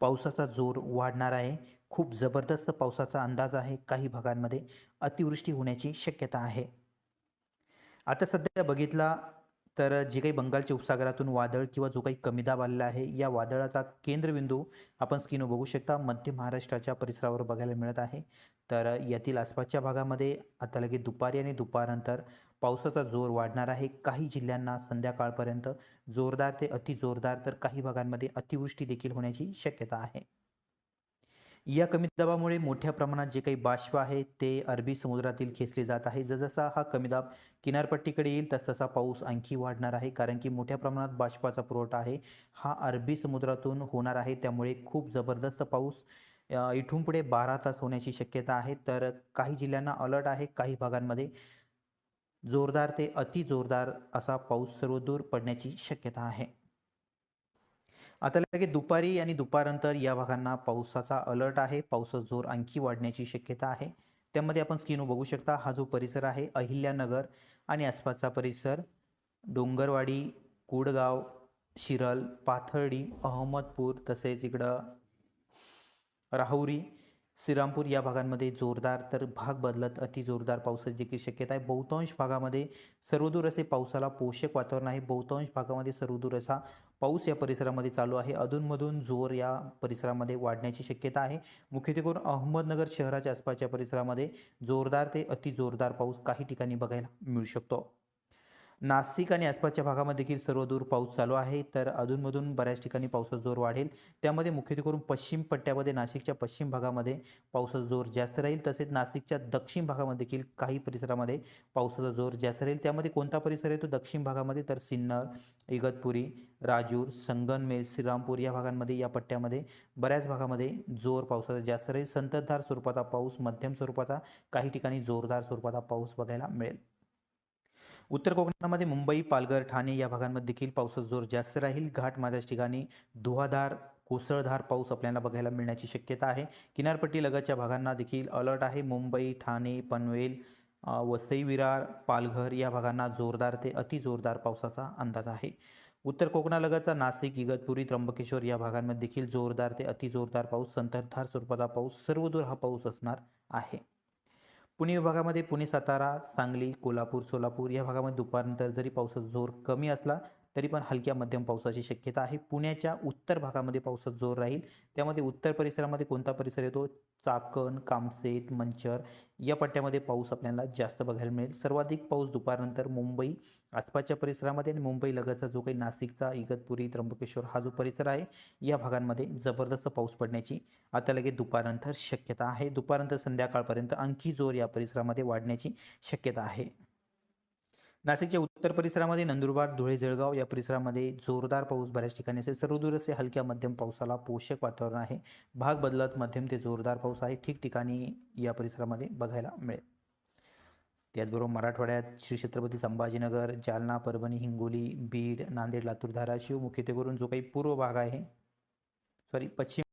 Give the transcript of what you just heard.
पावसाचा जोर वाढणार आहे. खूप जबरदस्त पावसाचा अंदाज आहे काही भागांमध्ये. अतिवृष्टी होण्याची शक्यता आहे. आता सध्या बघितला तर जे काही बंगालच्या उपसागरातून वादळ किंवा जो काही कमी दाब आलेला आहे या वादळाचा केंद्रबिंदू आपण स्क्रीनवर बघू शकता. मध्य महाराष्ट्राच्या परिसरावर बघायला मिळत आहे. तर यातील आसपासच्या भागामध्ये आता लगेच दुपारी आणि दुपारनंतर पावसाचा जोर वाढणार आहे. काही जिल्ह्यांना संध्याकाळपर्यंत जोरदार ते अति जोरदार तर काही भागांमध्ये अतिवृष्टी देखील होण्याची शक्यता आहे. या कमी दाबामुळे मोठ्या प्रमाणात जे काही बाष्प आहे ते अरबी समुद्रातील खेचले जात आहे. जसजसा हा कमी दाब किनारपट्टीकडे येईल तसतसा पाऊस आणखी वाढणार आहे. कारण की मोठ्या प्रमाणात बाष्पाचा पुरवठा आहे हा अरबी समुद्रातून होणार आहे. त्यामुळे खूप जबरदस्त पाऊस इथून पुढे बारा तास होण्याची शक्यता आहे. तर काही जिल्ह्यांना अलर्ट आहे काही भागांमध्ये जोरदार ते अति जोरदार असा पाऊस सर्वदूर पडण्याची शक्यता आहे. आता लगेच दुपारी आणि दुपारनंतर या भागांना पावसाचा अलर्ट आहे. पावसाचा जोर आणखी वाढण्याची शक्यता आहे. त्यामध्ये आपण स्क्रीनवर बघू शकता. हा जो परिसर आहे अहिल्यानगर आणि आसपासचा परिसर डोंगरवाडी कुडगाव शिरल पाथर्डी अहमदपूर तसेच इकडं राहुरी श्रीरामपूर या भागांमध्ये जोरदार तर भाग बदलत अति जोरदार पावसाची देखील शक्यता आहे. बहुतांश भागामध्ये सर्वदूर असे पावसाला पोषक वातावरण आहे. बहुतांश भागामध्ये सर्वदूर असा पाऊस या परिसरामध्ये चालू आहे. अधूनमधून जोर या परिसरामध्ये वाढण्याची शक्यता आहे. मुख्यत्वे करून अहमदनगर शहराच्या आसपासच्या परिसरामध्ये जोरदार ते अति जोरदार पाऊस काही ठिकाणी बघायला मिळू शकतो. नाशिक आणि आसपासच्या भागामध्ये देखील सर्वदूर पाऊस चालू आहे. तर अधूनमधून बऱ्याच ठिकाणी पावसाचा जोर वाढेल. त्यामध्ये मुख्यत्वे करून पश्चिम पट्ट्यामध्ये नाशिकच्या पश्चिम भागामध्ये पावसाचा जोर जास्त राहील. तसेच नाशिकच्या दक्षिण भागामध्ये देखील काही परिसरामध्ये पावसाचा जोर जास्त राहील. त्यामध्ये कोणता परिसर येतो दक्षिण भागामध्ये तर सिन्नर इगतपुरी राजूर संगनमेर श्रीरामपूर या भागांमध्ये या पट्ट्यामध्ये बऱ्याच भागामध्ये जोर पावसाचा जास्त राहील. संततधार स्वरूपाचा पाऊस मध्यम स्वरूपाचा काही ठिकाणी जोरदार स्वरूपाचा पाऊस बघायला मिळेल. उत्तर कोकणामध्ये मुंबई पालघर ठाणे या भागांमध्ये देखील पावसाचा जोर जास्त राहील. घाट माझ्याच ठिकाणी धुवाधार कोसळधार पाऊस आपल्याला बघायला मिळण्याची शक्यता आहे. किनारपट्टी लगतच्या भागांना देखील अलर्ट आहे. मुंबई ठाणे पनवेल वसई विरार पालघर या भागांना जोरदार ते अति जोरदार पावसाचा अंदाज आहे. उत्तर कोकणालगतचा नाशिक इगतपुरी त्र्यंबकेश्वर या भागांमध्ये देखील जोरदार ते अति जोरदार पाऊस संततधार स्वरूपाचा पाऊस सर्वदूर हा पाऊस असणार आहे. पुणे विभागामध्ये पुणे सातारा सांगली कोल्हापूर सोलापूर या भागामध्ये दुपारनंतर जरी पावसाचा जोर कमी असला तरी पण हलक्या मध्यम पावसाची शक्यता आहे. पुण्याच्या उत्तर भागामध्ये पावसाचा जोर राहील. त्यामध्ये उत्तर परिसरामध्ये कोणता परिसर येतो? चाकण कामसेत मंचर या पट्ट्यामध्ये पाऊस आपल्याला जास्त बघायला मिळेल. सर्वाधिक पाऊस दुपारनंतर मुंबई आसपासच्या परिसरामध्ये आणि मुंबई लगतचा जो काही नाशिकचा इगतपुरी त्र्यंबकेश्वर हा जो परिसर आहे या भागांमध्ये जबरदस्त पाऊस पडण्याची आता लगेच दुपारनंतर शक्यता आहे. दुपारनंतर संध्याकाळपर्यंत आणखी जोर या परिसरामध्ये वाढण्याची शक्यता आहे. नाशिकच्या उत्तर परिसरामध्ये नंदुरबार धुळे जळगाव या परिसरामध्ये जोरदार पाऊस बऱ्याच ठिकाणी असेल. सर्वदूर असे हलक्या मध्यम पावसाला पोषक वातावरण आहे. भाग बदलत मध्यम ते जोरदार पाऊस आहे. ठिकठिकाणी या परिसरामध्ये बघायला मिळेल. त्याचबरोबर मराठवाड्यात श्री छत्रपती संभाजीनगर जालना परभणी हिंगोली बीड नांदेड लातूर धाराशिव मुख्यत्वे करून जो काही पूर्व भाग आहे सॉरी पश्चिम